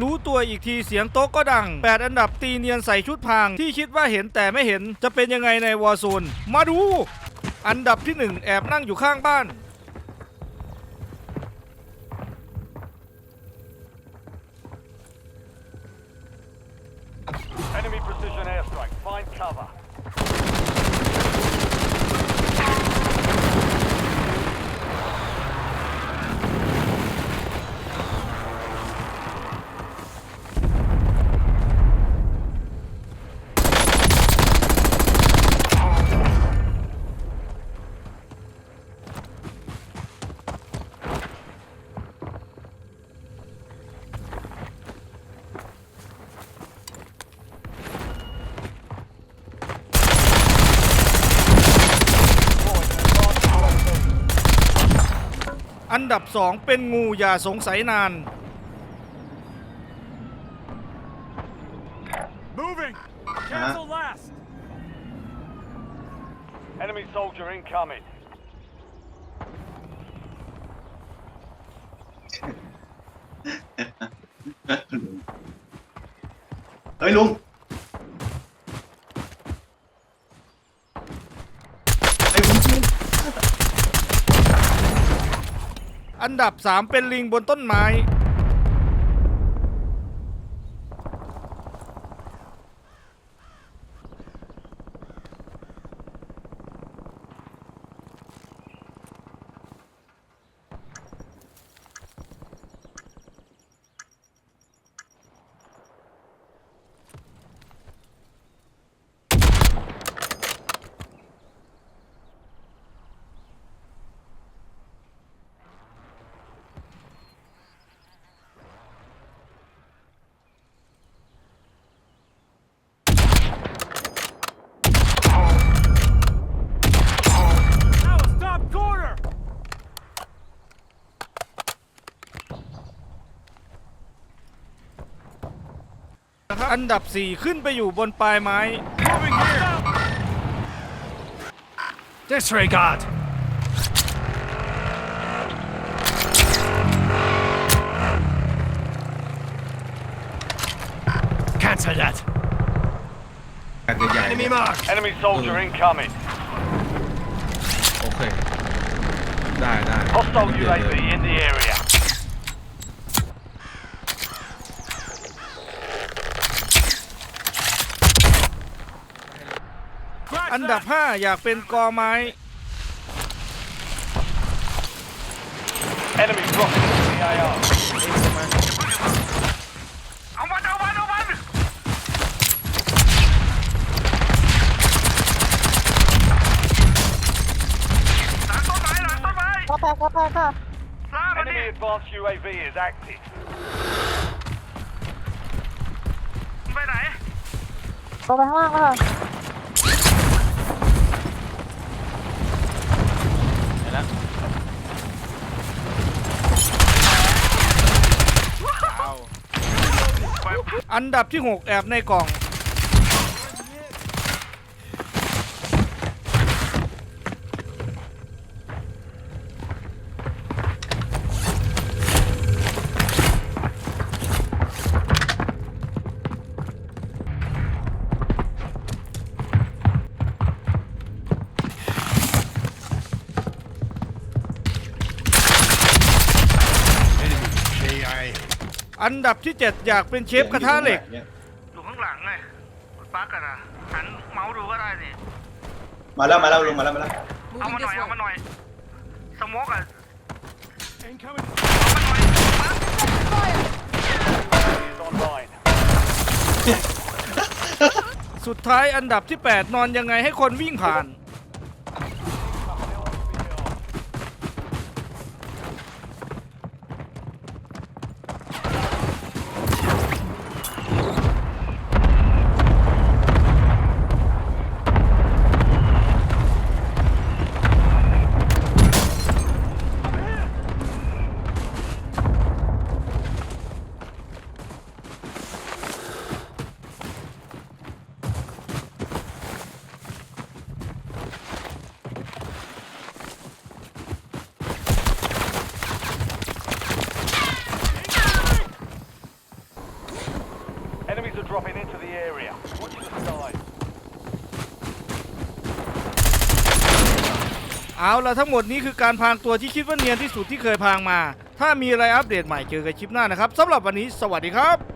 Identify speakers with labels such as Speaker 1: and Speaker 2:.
Speaker 1: รู้ตัวอีกทีเสียงโต๊ะก็ดัง 8 อันดับตีเนียนใส่ชุดพางที่คิดว่าเห็นแต่ไม่เห็นจะเป็นยังไงในวอร์โซนมาดู อันดับที่ 1 แอบนั่งอยู่ข้างบ้าน
Speaker 2: Enemy precision airstrike. Find cover.
Speaker 1: อันดับ 2 เป็นงูอย่าสงสัยนาน
Speaker 2: Moving.
Speaker 3: Cancel
Speaker 2: last. Enemy soldier incoming.
Speaker 3: เฮ้ยลุงไอ้ผมจริง
Speaker 1: อันดับ 3 เป็นลิงบนต้นไม้ อันดับ 4 ขึ้นไปอยู่บนปลายไม้
Speaker 2: Moving here. Disregard. Cancel that.
Speaker 3: กันใหญ่ๆ
Speaker 2: Enemy mark. Enemy soldier incoming.
Speaker 3: โอเค ได้ได้
Speaker 2: Hostile UAV in the area.
Speaker 1: อันดับ 5 อยากเป็นกอไม้
Speaker 2: Enemy dropping into the AR. เอามันเอามันเอามันหลังต้นไม้หลังต้นไม้
Speaker 4: เข้าไปเข้าไปค่ะ
Speaker 2: ล่ามันดิ Enemy advanced UAV is active ไปไหน
Speaker 4: ลงไปข้างล่างแล้วค่ะ
Speaker 1: อันดับที่ 6 แอบในกล่อง อันดับที่ 7 อยากเป็นเชฟกระทะเหล็ก
Speaker 2: อยู่ข้างหลังไงปลั๊กกันนะหันเมาส์ดูก็ได้นี่
Speaker 3: มาแล้วมาแล้วลุงมาแล้วมาแล้ว
Speaker 2: เอามาหน่อยเอามาหน่อย สโมกอะเอามาหน่อย
Speaker 1: สุดท้ายอันดับที่ 8 นอนยังไงให้คนวิ่งผ่าน
Speaker 2: Enemy Enemies are dropping into the area. Watch the skies.
Speaker 1: เอาละทั้งหมดนี้คือการพรางตัวที่คิดว่าเนียนที่สุดที่เคยพรางมา ถ้ามีอะไรอัปเดตใหม่เจอกันคลิปหน้านะครับสำหรับวันนี้ สวัสดีครับ